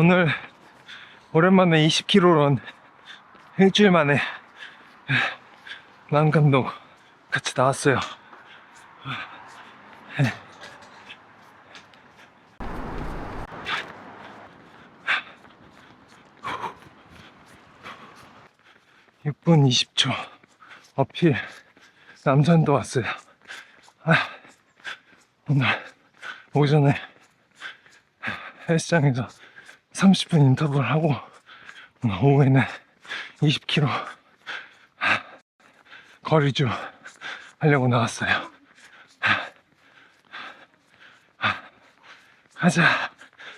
오늘 오랜만에 20km런 일주일 만에 난감도 같이 나왔어요. 네. 6분 20초 어필 남산도 왔어요. 아, 오늘 오전에 헬스장에서 30분 인터벌 하고 오늘 오후에는 20km 거리주 하려고 나왔어요.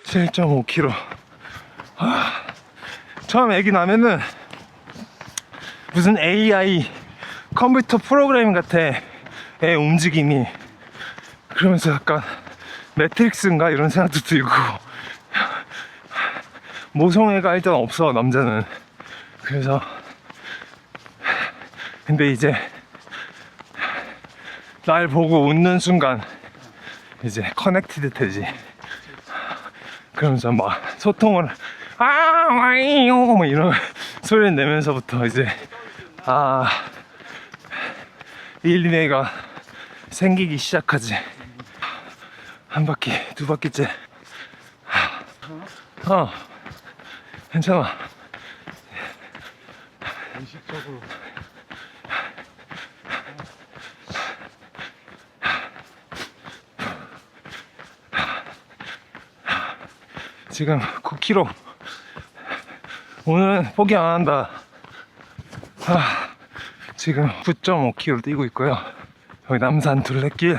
7.5km 아, 처음 애기 나면은 무슨 AI 컴퓨터 프로그램 같아. 애 움직임이. 그러면서 약간 매트릭스인가? 이런 생각도 들고 모성애가 일단 없어 남자는. 그래서 근데 이제 날 보고 웃는 순간 이제 커넥티드 되지. 그러면서 막 소통을 아 와이요 뭐 이런 소리를 내면서부터 이제 아 일리네가 생기기 시작하지. 한 바퀴 두 바퀴째. 어 괜찮아. 의식적으로 지금 9km 오늘은 포기 안 한다. 아, 지금 9.5km 뛰고 있고요. 여기 남산 둘레길.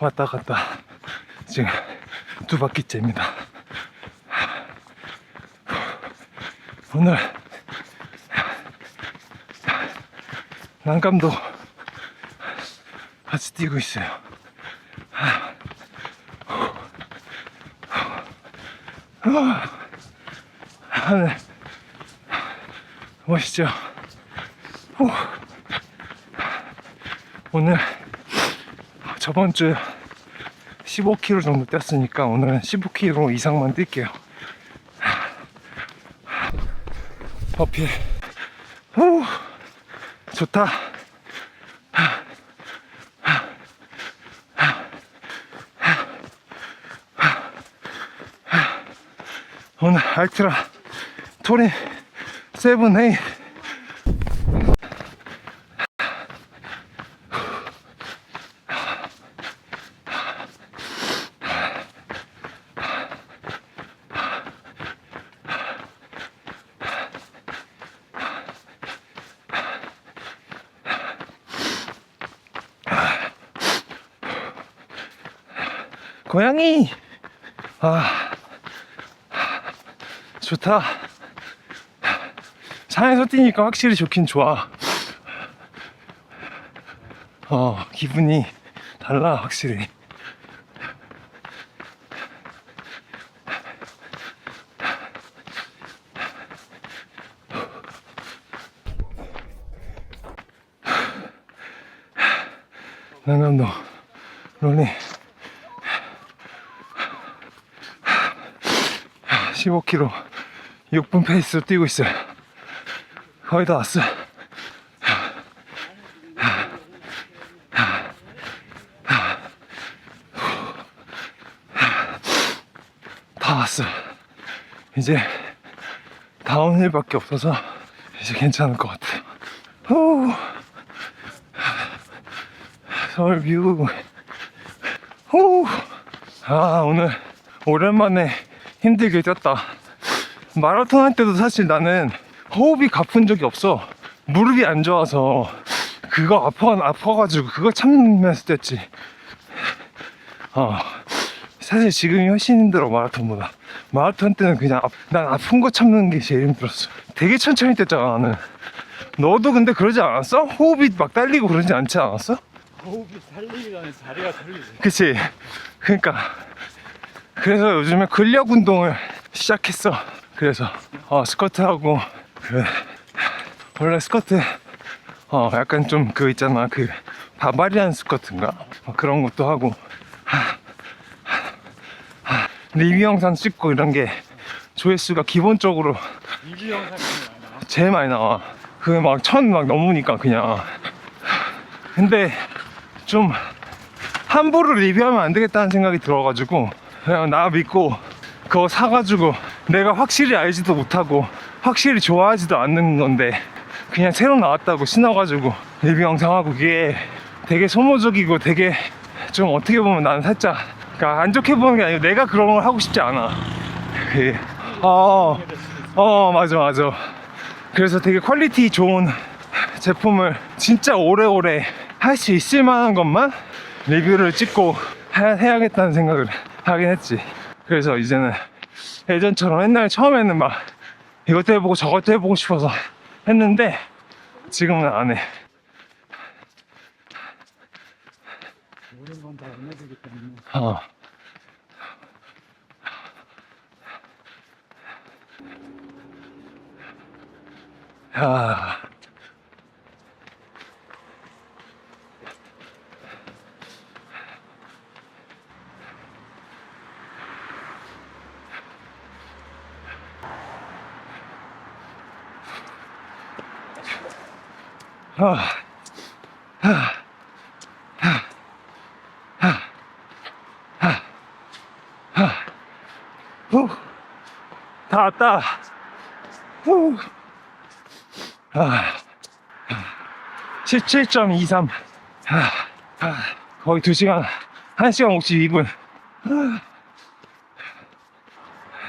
왔다 갔다. 지금 두 바퀴째입니다 오늘 난감도 같이 뛰고 있어요 하늘 멋있죠? 후. 오늘 저번 주 15km 정도 뛰었으니까 오늘은 15km 이상만 뛸게요. 어필. 후. 좋다. 오늘 알트라 토린 세븐 에이 고양이 아 좋다. 산에서 뛰니까 확실히 좋긴 좋아. 어, 기분이 달라, 확실히. 난감도, 롤링. 15km 6분 페이스로 뛰고 있어요. 거의 다 왔어. 다 왔어. 이제 다운힐밖에 없어서 이제 괜찮을 것 같아요. 후. 서울 뷰. 후. 아 오늘 오랜만에 힘들게 뛰었다. 마라톤 할 때도 사실 나는 호흡이 가쁜 적이 없어. 무릎이 안 좋아서 그거 아파 아파가지고 그거 참으면서 뛰었지. 어 사실 지금이 훨씬 힘들어 마라톤보다. 마라톤 때는 그냥 아- 난 아픈 거 참는 게 제일 힘들었어. 되게 천천히 뛰었잖아 나는. 너도 근데 그러지 않았어? 호흡이 막 딸리고 그러지 않지 않았어? 호흡이 살리기 전에 자리가 틀리지 그치? 그러니까 그래서 요즘에 근력 운동을 시작했어. 그래서 어, 스쿼트하고 그 원래 스쿼트 어 약간 좀 그 있잖아 그 바바리안 스쿼트인가 어, 그런 것도 하고 하, 하, 리뷰 영상 찍고 이런 게 조회수가 기본적으로 리뷰 영상이. 제일 많이 나와. 그게 막천 막 넘으니까 그냥. 근데 좀 함부로 리뷰하면 안 되겠다는 생각이 들어가지고 그냥 나 믿고 그거 사가지고 내가 확실히 알지도 못하고 확실히 좋아하지도 않는 건데 그냥 새로 나왔다고 신어가지고 리뷰 영상하고 그게 되게 소모적이고 되게 좀 어떻게 보면 나는 살짝 그러니까 안 좋게 보는 게 아니고 내가 그런 걸 하고 싶지 않아. 그, 어, 어, 맞아, 맞아. 그래서 되게 퀄리티 좋은 제품을 진짜 오래오래 할 수 있을 만한 것만 리뷰를 찍고 해, 해야겠다는 생각을 하긴 했지. 그래서 이제는 예전처럼 옛날 처음에는 막 이것도 해보고 저것도 해보고 싶어서 했는데 지금은 안 해. 모든 건다 얘네들기 때문에. 어. 야. 다 왔다. 후. 아. 17.23. 아, 아, 거의 2시간, 1시간 52분. 아.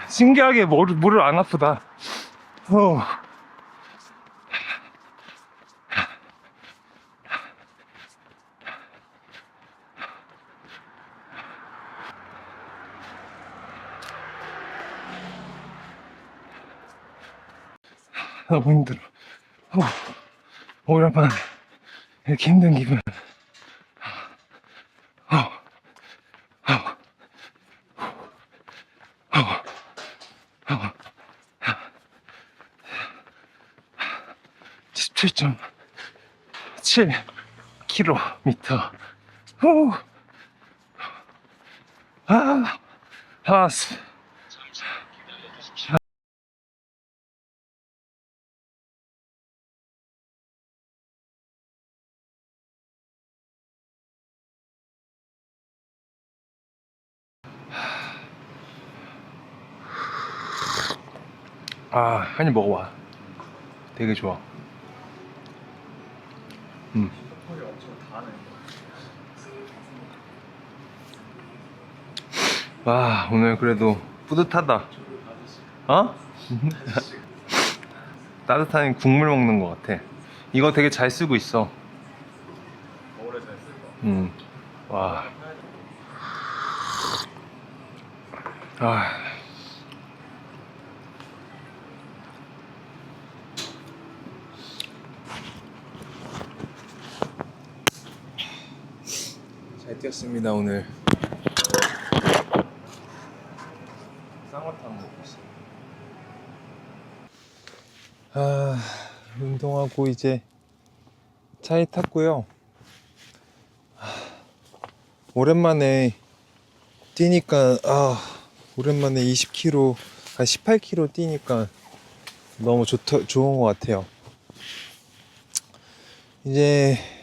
신기하게 무릎, 무릎 안 아프다. 후. 너무 힘들어. 후. 오랜만에 이렇게 힘든 기분. 어. 어. 어. 어. 17.7 킬로미터. 후. 아, 알 아, 한 입 먹어봐. 되게 좋아. 음. 와, 오늘 그래도 뿌듯하다. 어? 따뜻한 국물 먹는 것 같아. 이거 되게 잘 쓰고 있어. 음. 와. 아. 뛰었습니다 오늘. 쌍화탕 먹고 있어. 아 운동하고 이제 차에 탔고요. 오랜만에 뛰니까 아 오랜만에 20km 아 18km 뛰니까 너무 좋다 좋은 것 같아요. 이제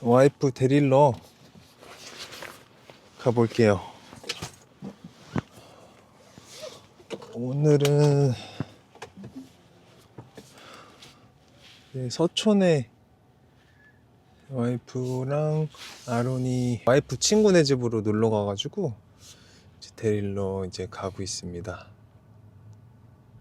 와이프 데리러 가볼게요. 오늘은 네, 서촌에 와이프랑 아론이 와이프 친구네 집으로 놀러 가가지고 데리러 이제 가고 있습니다.